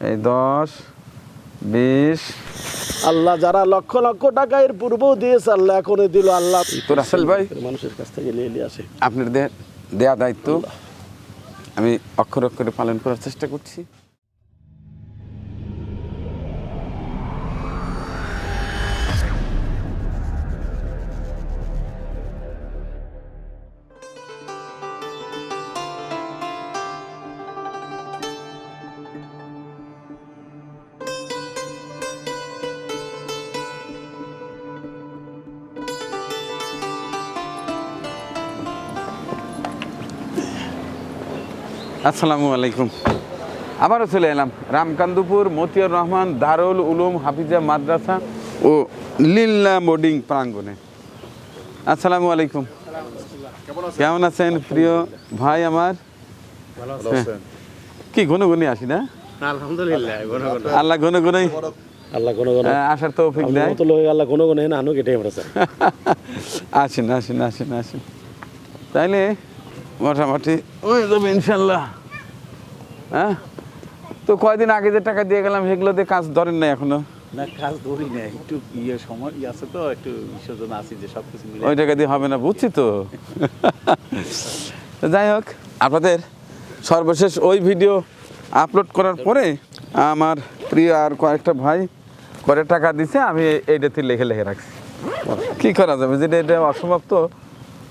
এই দশ বিশ। আল্লাহ যারা লক্ষ লক্ষ টাকা এর পূর্বেও দিয়েছে আল্লাহ এখন দিল। আল্লাহ তো রাসেল ভাই? মানুষের কাছ থেকে নিয়ে নিয়ে আসে। আপনার দেয়া দায়িত্ব। আমি অক্ষর অক্ষরে পালন করার চেষ্টা করছি। আসসালামু আলাইকুম। আবারও চলে এলাম। রামকান্দপুর মতিয়ার রহমান দারুল উলুম হাফিজা মাদ্রাসা ও লিল্লা বোর্ডিং প্রাঙ্গণে। আসসালামু আলাইকুম। কেমন আছেন প্রিয় ভাই আমার? হ্যাঁ। কি ঘন ঘনে আসি না? আল্লাহ ঘন ঘনই আল্লাহ ঘন ঘন আসার তৌফিক দেয়। আল্লাহ ঘন ঘন আমরা আসেন আসেন আসেন আসেন। তাইলে মোটামুটি। ওই যাবে ইনশাল্লাহ। হ্যাঁ? তো কয়দিন আগে যে টাকা দিয়ে গেলাম সেগুলো দিয়ে কাজ ধরেন না এখনও? না কাজ ধরি না একটু ইয়ে সময় আছে তো একটু বিসর্জন আছে যে সব কিছু মিলে। ওই টাকা দিয়ে হবে না বুঝছি তো। তো যাই হোক আপনাদের সর্বশেষ ওই ভিডিও আপলোড করার পরে আমার প্রিয় আর কয়েকটা ভাই করে টাকা দিছে আমি এইটাতে লেখে লিখে রাখছি। কি করা যাবে? যেটা এটা অসম্ভব তো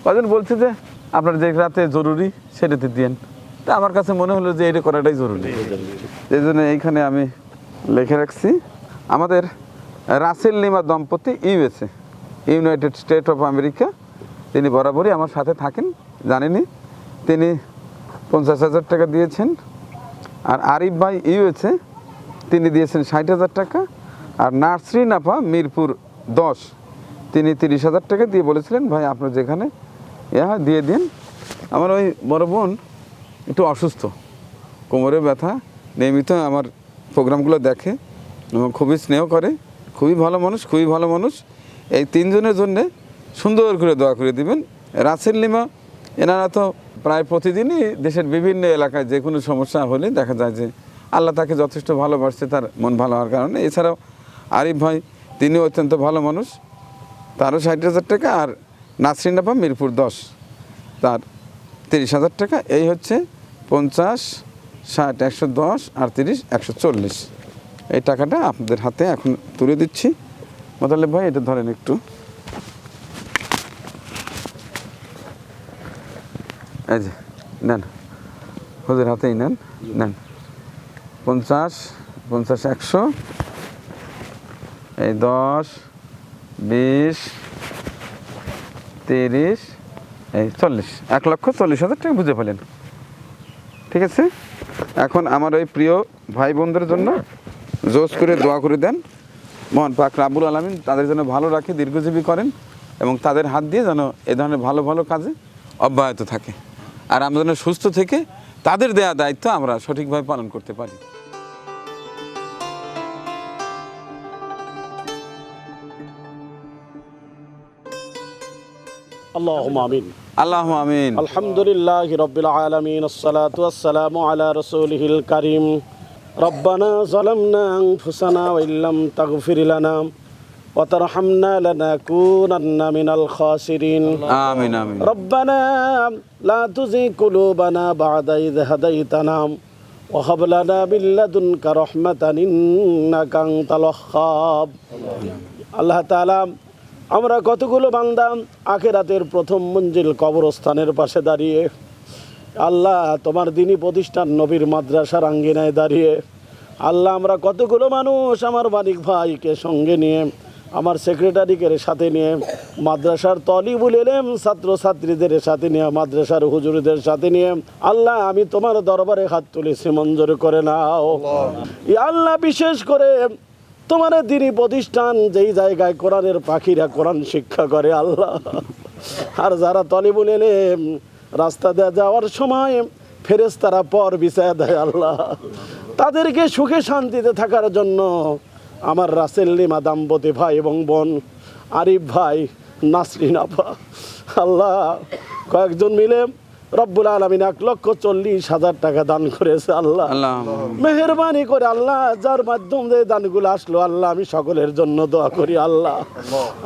কজন বলছে যে আপনার যে রাতে জরুরি, সেটাতে দিয়েন। তা আমার কাছে মনে হলো যে এটা করাটাই জরুরি। এই জন্য এইখানে আমি লিখে রাখছি, আমাদের রাসেল লিমা দম্পতি USA, United State of America. তিনি বরাবরই আমার সাথে থাকেন জানেনি তিনি পঞ্চাশ হাজার টাকা দিয়েছেন। আর আরিফ ভাই ইউএসএ, তিনি দিয়েছেন ষাট হাজার টাকা। আর নার্সরি নাফা মিরপুর দশ, তিনি তিরিশ হাজার টাকা দিয়ে বলেছিলেন, ভাই, আপনার যেখানে ইয়া দিয়ে দিন। আমার ওই বড় বোন একটু অসুস্থ। কোমরে ব্যথা, নিয়মিত আমার প্রোগ্রামগুলো দেখে, এবং খুবই স্নেহ করে, খুবই ভালো মানুষ, খুবই ভালো মানুষ। এই তিনজনের জন্যে সুন্দর করে দোয়া করে দিবেন। রাসেল লিমা, এনারা তো প্রায় প্রতিদিনই দেশের বিভিন্ন এলাকায় যে কোনো সমস্যা হলে দেখা যায় যে আল্লাহ তাকে যথেষ্ট ভালোবাসছে, তার মন ভালো হওয়ার কারণে। এছাড়াও আরিফ ভাই তিনি অত্যন্ত ভালো মানুষ। তারও ষাট হাজার টাকা আর নাসরিন আপাম মিরপুর দশ। তার তিরিশ হাজার টাকা, এই হচ্ছে পঞ্চাশ, ষাট, একশো দশ আর তিরিশ একশো চল্লিশ। এই টাকাটা আপনাদের হাতে এখন তুলে দিচ্ছি। মোতালেব ভাই, এটা ধরেন একটু। এই যে, নেন। ওদের হাতেই নেন নেন। পঞ্চাশ পঞ্চাশ, একশো। এই দশ, বিশ তিরিশ, এই চল্লিশ, এক লক্ষ চল্লিশ হাজার টাকা বুঝে পেলেন ঠিক আছে? এখন আমার ওই প্রিয় ভাই বোনদের জন্য জোস করে দোয়া করে দেন। মহান পাক রাবুল আলমিন তাদের জন্য ভালো রাখে, দীর্ঘজীবী করেন এবং তাদের হাত দিয়ে যেন এ ধরনের ভালো ভালো কাজে অব্যাহত থাকে। আর আমরা যেন সুস্থ থেকে তাদের দেয়া দায়িত্ব আমরা সঠিকভাবে পালন করতে পারি। আল্লাহ আমিন আল্লাহ আমিন আলহামদুলিল্লাহ রবিল আলমিন الصلاة والسلام على رسوله الكريم ربنا ظلمنا أنفسنا وإن لم تغفر لنا وترحمنا لنكونن من الخاسرين আমিন আমিন ربنا لا تزغ قلوبنا بعد إذ هديتنا وهب لنا من لدنك رحمة إنك أنت الوهاب আল্লাহ তাআলা আমরা কতগুলো বান্দা আখেরাতের প্রথম মঞ্জিল কবরস্থানের পাশে দাঁড়িয়ে আল্লাহ তোমার দিনী প্রতিষ্ঠান নবীর মাদ্রাসার আঙ্গিনায় দাঁড়িয়ে আল্লাহ আমরা কতগুলো মানুষ আমার মালিক ভাইকে সঙ্গে নিয়ে আমার সেক্রেটারিকে সাথে নিয়ে মাদ্রাসার তলিবুল এলেম ছাত্রছাত্রীদের সাথে নিয়ে মাদ্রাসার হুজুরদের সাথে নিয়ে আল্লাহ আমি তোমার দরবারে হাত তুলেছি মঞ্জুর করে নাও। ই আল্লাহ বিশেষ করে তোমার দিনী প্রতিষ্ঠান, যেই জায়গায় কোরআনের পাখিরা কোরআন শিক্ষা করে, আল্লাহ। আর যারা তলিবুল এলেম রাস্তা দিয়ে যাওয়ার সময় ফেরেশতারা পর বিছায় দেয়, আল্লাহ। তাদেরকে সুখে শান্তিতে থাকার জন্য আমার রাসেল লিমা দাম্পতি ভাই এবং বোন আরিফ ভাই, নাসরিন আপা আল্লাহ। কয়েকজন মিলে রব্বুল আলমিন এক লক্ষ চল্লিশ হাজার টাকা দান করেছে আল্লাহ। মেহরবানি করে আল্লাহ যার মাধ্যম দিয়ে দানগুলো আসলো আল্লাহ আমি সকলের জন্য দোয়া করি আল্লাহ।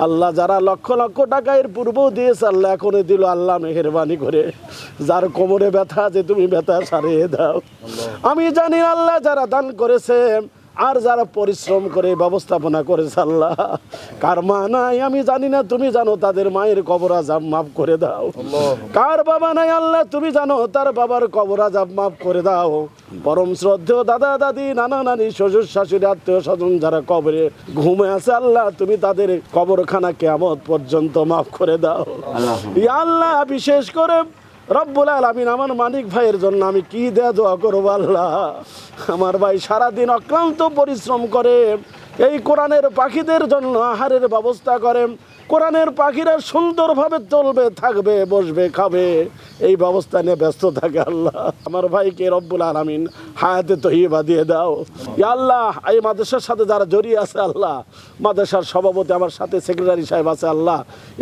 আল্লাহ। যারা লক্ষ লক্ষ টাকা এর পূর্বেও দিয়েছে আল্লাহ এখনও দিল আল্লাহ মেহরবানি করে। যার কোমরে ব্যথা যে তুমি ব্যথা সারিয়ে দাও। আমি জানি আল্লাহ যারা দান করেছে আর যারা পরিশ্রম করে ব্যবস্থাপনা করেছে আল্লাহ কার মা নাই আমি জানি না তুমি জানো তাদের মায়ের কবর আজাব মাফ করে দাও। কার বাবা নাই আল্লাহ তুমি জানো তার বাবার কবর আজাব মাফ করে দাও। পরম শ্রদ্ধেয় দাদা দাদি নানা নানি শ্বশুর শাশুড়ি আত্মীয় স্বজন যারা কবরে ঘুমে আছে আল্লাহ তুমি তাদের কবরখানা কেমন পর্যন্ত মাফ করে দাও। আল্লাহ বিশেষ করে রব্বুল আলামিন আমার মানিক ভাইয়ের জন্য আমি কি দেয়া দোয়া করব আল্লাহ? আমার ভাই সারাদিন অক্লান্ত পরিশ্রম করে, এই কোরআনের পাখিদের জন্য আহারের ব্যবস্থা করে, কোরআনের পাখিরা সুন্দরভাবে চলবে, থাকবে, বসবে, খাবে, এই ব্যবস্থা নিয়ে ব্যস্ত থাকে আল্লাহ। আমার ভাইকে রব্বুল আলামিন হায়াতে তহিবা দিয়ে দাও। আল্লাহ, এই মাদ্রাসার সাথে যারা জড়িয়ে আছে আল্লাহ, মাদ্রাসার সভাপতি আমার সাথে সেক্রেটারি সাহেব আছে আল্লাহ।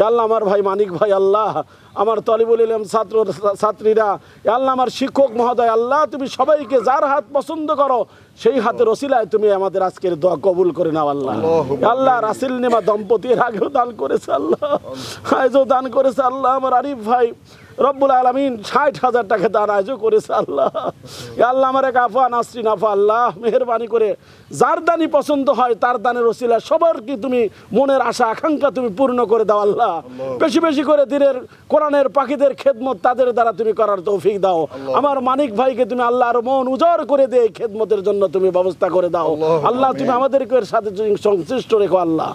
আল্লাহ, আমার ভাই মানিক ভাই আল্লাহ আমার তলিবুল ইলাম ছাত্র ছাত্রীরা আল্লাহ আমার শিক্ষক মহোদয় আল্লাহ তুমি সবাইকে যার হাত পছন্দ করো সেই হাতের রসিলায় তুমি আমাদের আজকের দোয়া কবুল করে নাও আল্লাহ। আল্লাহ রাসিল নেমা দম্পতির আগেও দান করেছে আল্লাহ। আজও দান করেছে আল্লাহ আমার আরিফ ভাই। রব্বুল আলমিন ষাট হাজার টাকা দান আজও করেছে আল্লাহ। আল্লাহ। আমার এক আফা নাসরিন আফা আল্লাহ মেহরবানি করে যার দানই পছন্দ হয় তার দানের ওসিলা সবার কি তুমি মনের আশা আকাঙ্ক্ষা তুমি পূর্ণ করে দাও আল্লাহ। বেশি বেশি করে দিনের কোরআনের পাখিদের খেদমত তাদের দ্বারা তুমি করার তৌফিক দাও। আমার মানিক ভাইকে তুমি আল্লাহর মন উজাড় করে দিয়ে এই খেদমতের জন্য তুমি ব্যবস্থা করে দাও। আল্লাহ তুমি আমাদেরকে সাথে সংশ্লিষ্ট রেখো আল্লাহ।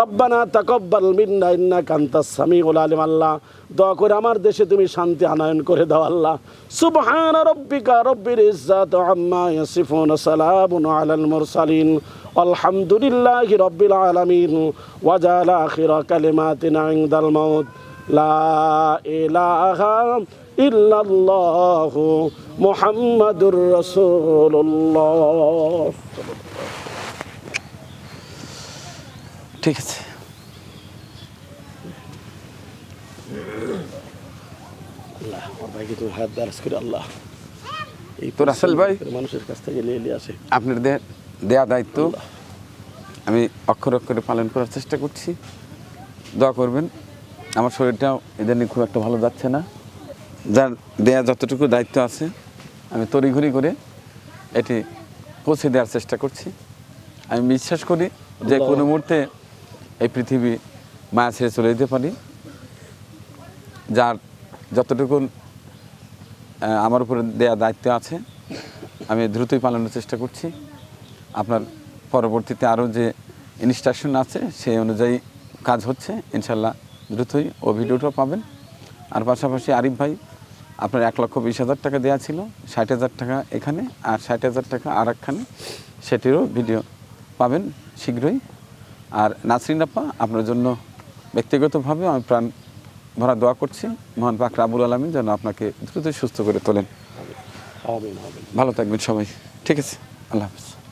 রব্বানা তাকাব্বাল মিন্না ইন্নাকা আনতাস সামিউল আলিম আল্লাহ। দয়া করে আমার দেশে তুমি শান্তি আনয়ন করে দাও আল্লাহ। সুবহান রব্বিকা রব্বির ইজ্জাত আম্মা ইয়াসিফুন সালামুন আলাল মুরসালিন। আলহামদুলিল্লাহি রব্বিল আলামিন। ওয়াজাল আখির কালিমাতিনা ইনদাল মাউত। লা ইলাহা ইল্লাল্লাহু মুহাম্মাদুর রাসূলুল্লাহ। ঠিক আছে আল্লাহ আমার ভাইকে হাত দারাজ করে আল্লাহ। এই তো রাসেল ভাই? মানুষের কাছ থেকে নিয়ে নিয়ে আসে। আপনার দেয়া দায়িত্ব। আমি অক্ষর অক্ষরে পালন করার চেষ্টা করছি। দোয়া করবেন। আমার শরীরটাও ইদানিং খুব একটা ভালো যাচ্ছে না। যার দেয়া যতটুকু দায়িত্ব আছে আমি তড়িঘড়ি করে এটি পৌঁছে দেওয়ার চেষ্টা করছি। আমি বিশ্বাস করি যে কোনো মুহূর্তে এই পৃথিবী মায়া ছেড়ে চলে যেতে পারি। যার যতটুকু আমার উপরে দেয়া দায়িত্ব আছে। আমি দ্রুতই পালানোর চেষ্টা করছি। আপনার পরবর্তীতে আরও যে ইনস্ট্রাকশন আছে, সেই অনুযায়ী কাজ হচ্ছে। ইনশাল্লাহ দ্রুতই ও ভিডিওটাও পাবেন। আর পাশাপাশি আরিফ ভাই, আপনার এক লক্ষ বিশ হাজার টাকা দেওয়া ছিল, ষাট হাজার টাকা এখানে আর ষাট হাজার টাকা আর একখানে সেটিরও ভিডিও পাবেন শীঘ্রই। আর নাসরিন আপা, আপনার জন্য ব্যক্তিগতভাবে আমি প্রাণ ভরা দোয়া করছি। মহান পাক রাবুল আলমিন যেন আপনাকে দ্রুতই সুস্থ করে তোলেন। ভালো থাকবেন সবাই। ঠিক আছে? আল্লাহ হাফিজ।